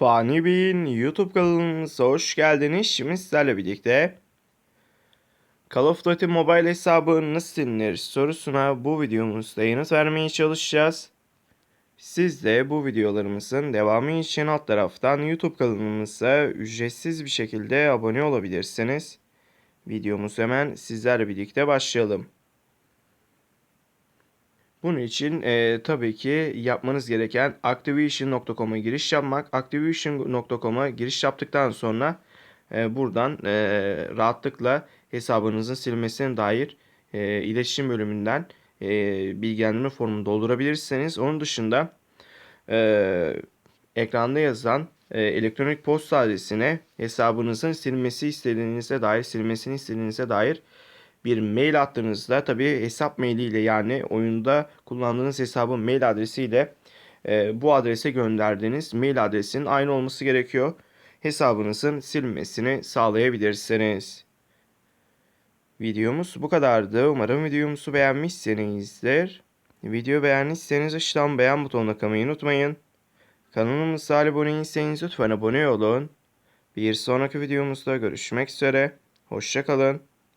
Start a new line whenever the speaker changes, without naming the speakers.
Fani Bey'in YouTube kanalımıza hoş geldiniz. Şimdi sizlerle birlikte Call of Duty Mobile hesabı nasıl silinir sorusuna bu videomuzda yanıt vermeye çalışacağız. Siz de bu videolarımızın devamı için alt taraftan YouTube kanalımıza ücretsiz bir şekilde abone olabilirsiniz. Videomuz hemen sizlerle birlikte başlayalım. Bunun için e, tabii ki yapmanız gereken Activision.com'a giriş yapmak. Activision.com'a giriş yaptıktan sonra e, buradan e, rahatlıkla hesabınızın silmesine dair e, iletişim bölümünden e, bilgilendirme formunu doldurabilirsiniz. Onun dışında e, ekranda yazan e, elektronik posta adresine hesabınızın silmesi istediğinize dair silmesini istediğinize dair bir mail attığınızda tabi hesap mailiyle yani oyunda kullandığınız hesabın mail adresiyle e, bu adrese gönderdiğiniz mail adresinin aynı olması gerekiyor. Hesabınızın silmesini sağlayabilirsiniz. Videomuz bu kadardı. Umarım videomuzu beğenmişsinizdir. Video beğendiyseniz aşağıdan beğen butonuna kalmayı unutmayın. Kanalımıza abone değilseniz lütfen abone olun. Bir sonraki videomuzda görüşmek üzere. Hoşçakalın.